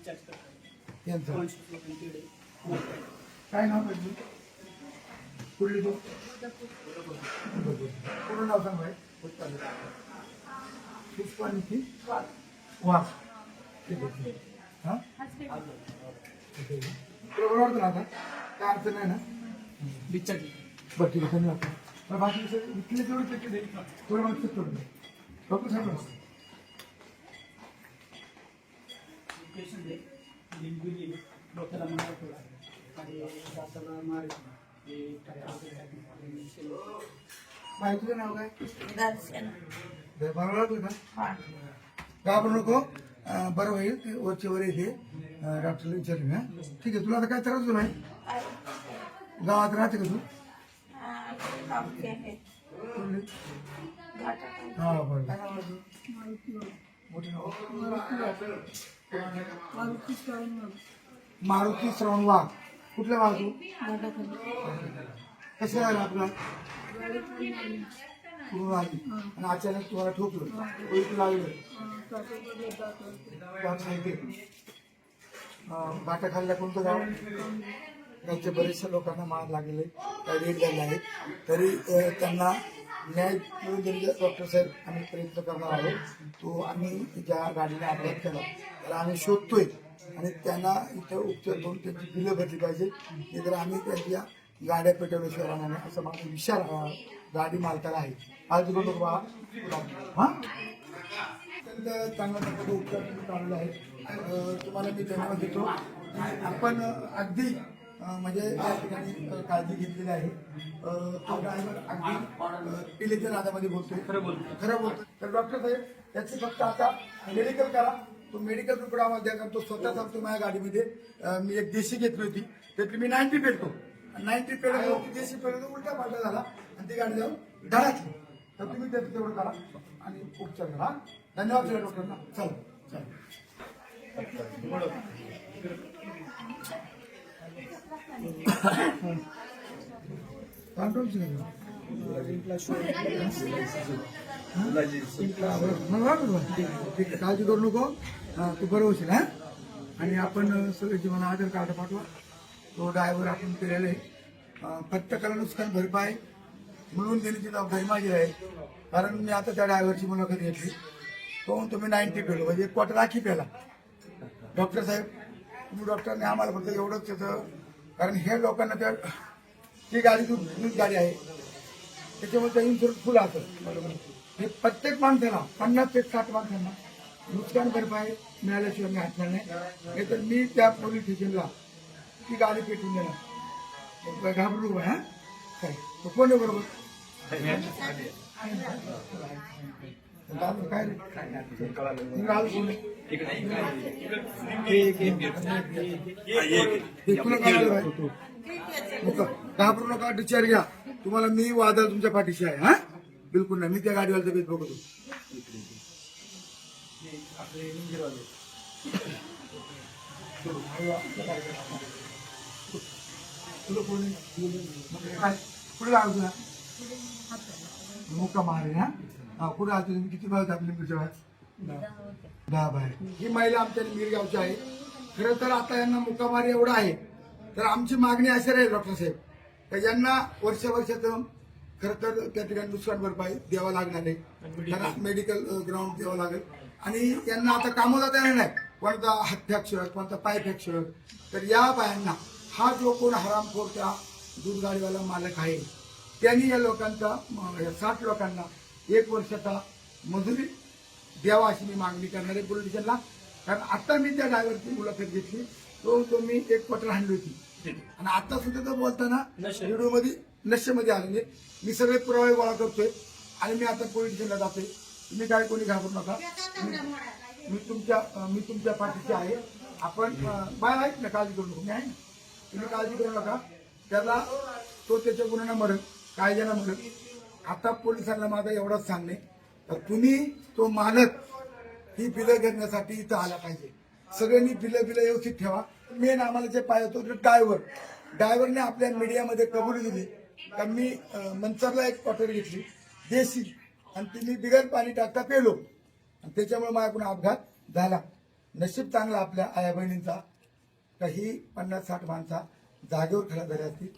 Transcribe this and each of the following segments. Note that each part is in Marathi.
डिस्चार्ज करतात. यांचं? काय नाव पाहिजे कुठली तू? पूर्ण नाव सांग भाई पुष्पानिकी वाघ. ठीक आहे, ठीक आहे. हा? ठीक आहे. तुला बरं वाटतं ना आता? काय अडचण नाही ना? डिस्चार्ज बरं ठीक आहे धन्यवाद. बरं, बाकी इथले जेवढे चेक केले थोडं मला चेक करून दे. डॉक्टर साहेब नमस्ते. पेशंट आहे लिंबी डोक्याला मार थोडा आणि दाताला मार येतो. ते काय औषध आहे. बाई तुझं नाव काय दर्शन बरं वाटलं का घाबरू नको अं, बरं होईल ते वरचे वर येते अं, डॉक्टरला विचारून हा ठीक आहे तुला आता काय त्रास होतो नाही गावात राहते का तू? कुठली? हा। बरं मारुती श्रवण वाघ कुठल्या वाघ कसं झालं आपला? पूर्ण आली आणि अचानक तुम्हाला ठोकलं ओळख लागलं. वाघ सांगते बाटा खाल्ल्या कोणतं गाव? त्यांच्या बरेचशा लोकांना मार लागलेले काही रेट झाले आहे तरी त्यांना न्याय मिळून डॉक्टर साहेब आम्ही प्रयत्न करणार आहोत. तो आम्ही ज्या गाडीने अपघात केला. त्याला आम्ही शोधतोय आणि त्यांना इथं उपचार करून त्यांची बिलं भरली पाहिजे. नाही तर आम्ही त्यांच्या गाड्या पेटवल्याशिवाय राहणार नाही असं माझा विचार गाडी मालकाला आहे. आज करू नको बा हां? अत्यंत चांगल्या प्रकारचे उपचार तुम्ही आहे. तुम्हाला मी धन्यवाद देतो. आपण अगदी म्हणजे या ठिकाणी काळजी घेतलेली आहे. अं, तो ड्रायव्हर अगदी पिलेच्या नादामध्ये बोलतोय. खरं बोलतो खरं बोलतो तर डॉक्टर साहेब याची फक्त आता मेडिकल करा. तो मेडिकल रिपोर्ट आम्हाला द्या कारण तो स्वतः सांगतो माझ्या गाडीमध्ये. मी एक देशी घेतली होती. त्यातली मी नाईन्टी पेडतो नाईन्टी पेड देशी पेड उलटा पालटा झाला. आणि ती गाडी जाऊन धडाकली तर तुम्ही त्याचं तेवढं करा. आणि उपचार करा? धन्यवाद सर डॉक्टरना चला चला. ठीक आहे, ठीक आहे. काळजी करू नको. तू बरं होशील हा? आणि आपण सगळ्याची मला आधार कार्ड पाठवा. तो ड्रायव्हर आपण केलेला आहे. प्रत्येकाला नुकसान भरपाई मिळून देण्याची जबाबदारी माझी आहे. कारण मी आता त्या ड्रायव्हरची मुलाखत घेतली. तो तुम्ही नाईन्टी पेलो. म्हणजे एक क्वार्टर राखी पेला डॉक्टर साहेब तुम्ही डॉक्टरने आम्हाला फक्त एवढंच त्याचं. कारण हे लोकांना त्या ती गाडी दूध दूध गाडी आहे. त्याच्यामुळे त्या इन्शुरन्स फुल असत बरोबर. हे प्रत्येक माणसाला पन्नास ते साठ माणसांना नुकसान भरपाई मिळाल्याशिवाय मी हटणार नाही. नाहीतर मी त्या पोलीस स्टेशनला ती गाडी पेटून देणार. मग घाबरू हा? काय तो कोण आहे बरोबर? काय रे राहुल कोण आहे? हे तुला कळालं पाहिजे. नका. घाबरू नका डिचार घ्या तुम्हाला मी वादळ तुमच्या पाठीशी आहे हा बिलकुल नाही मी त्या गाडीवाल्याचा बेत बघतो आपले इंजिनवाले. तुला कोणी काय कुठे राहतो तुला मुक्का मारे हा हा कुठे राहतो तुम्ही? किती बाहेर आपली तुमच्या बाहेर? दहा. बाहेर. ही महिला आमच्या मिरगावची आहे. खरं तर आता यांना मुक्कामार एवढा आहे. तर आमची मागणी अशी राहील डॉक्टर साहेब का यांना वर्ष वर्षाचं खरं तर त्या ठिकाणी नुकसान भरपाई द्यावं लागणार आहे. मेडिकल ग्राउंड द्यावं लागेल. आणि यांना आता कामं जाता येणार नाही कोणता हात फ्रॅक्चर कोणता पाय फ्रॅक्चर तर या बायांना हा जो कोण हरामखोर त्या दूध गाडीवाला मालक आहे त्यांनी या लोकांचा साठ लोकांना एक वर्षाचा मजुरी द्यावा अशी मी मागणी करणार आहे पोलीस स्टेशनला. कारण आता मी त्या ड्रायव्हरची मुलाखत घेतली. तो तो मी एक क्वार्टर हाणली होती. आणि आता सुद्धा तो बोलताना व्हिडिओमध्ये नशेमध्ये आलेले मी सगळे पुरावे गोळा करतोय आणि मी आता पोलीस स्टेशनला जातोय. तुम्ही काय कोणी घाबरू नका. मी- तुमच्या मी तुमच्या पाठीशी आहे. आपण बाय आहेत ना काळजी करू नका. मी आहे ना? तुम्ही काळजी करू नका. त्याला तो त्याच्या गुन्ह्यानं मरत कायद्यानं मरत आता पोलिसांना माझा एवढंच सांगणे. तर तुम्ही तो मालक ही बिलं घेण्यासाठी इथं आला पाहिजे. सगळ्यांनी बिलं बिलं व्यवस्थित ठेवा. मेन आम्हाला जे पाहिजे होतं ड्रायव्हर ड्रायव्हरने आपल्या मीडियामध्ये कबुली दिली. का मी मंचरला एक पॉटरी घेतली. देशी. आणि ती मी बिगर पाणी टाकता पेलो. आणि त्याच्यामुळे माझ्याकडून अपघात झाला. नशीब चांगला आपल्या आया बहिणींचा. काही पन्नास साठ माणसा जागेवर खडा झाल्या असतील.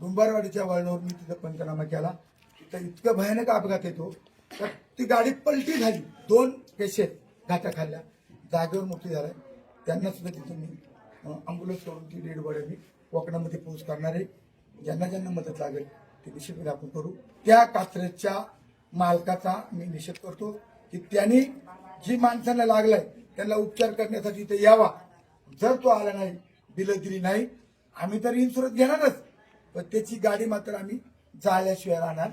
डुंबारवाडीच्या वळणावर मी तिथं पंचनामा केला. तर इतकं भयानक अपघात येतो. तर ती गाडी पलटी झाली. दोन पेशंट घाटा खाल्ल्या जागेवर मोठी झालाय. त्यांना सुद्धा तिथून मी अँब्युलन्स करून ती डेड बॉडी मी कोकणामध्ये पोहोच करणार आहे. ज्यांना ज्यांना मदत लागेल ते निश्चितपणे आपण करू. त्या कात्रेच्या मालकाचा मी निषेध करतो की त्यांनी जी माणसांना लागलाय त्यांना उपचार करण्यासाठी इथे यावा. जर तो आला नाही बिलं दिली नाही आम्ही तर इन्शुरन्स घेणारच. पण त्याची गाडी मात्र आम्ही जाळल्याशिवाय राहणार.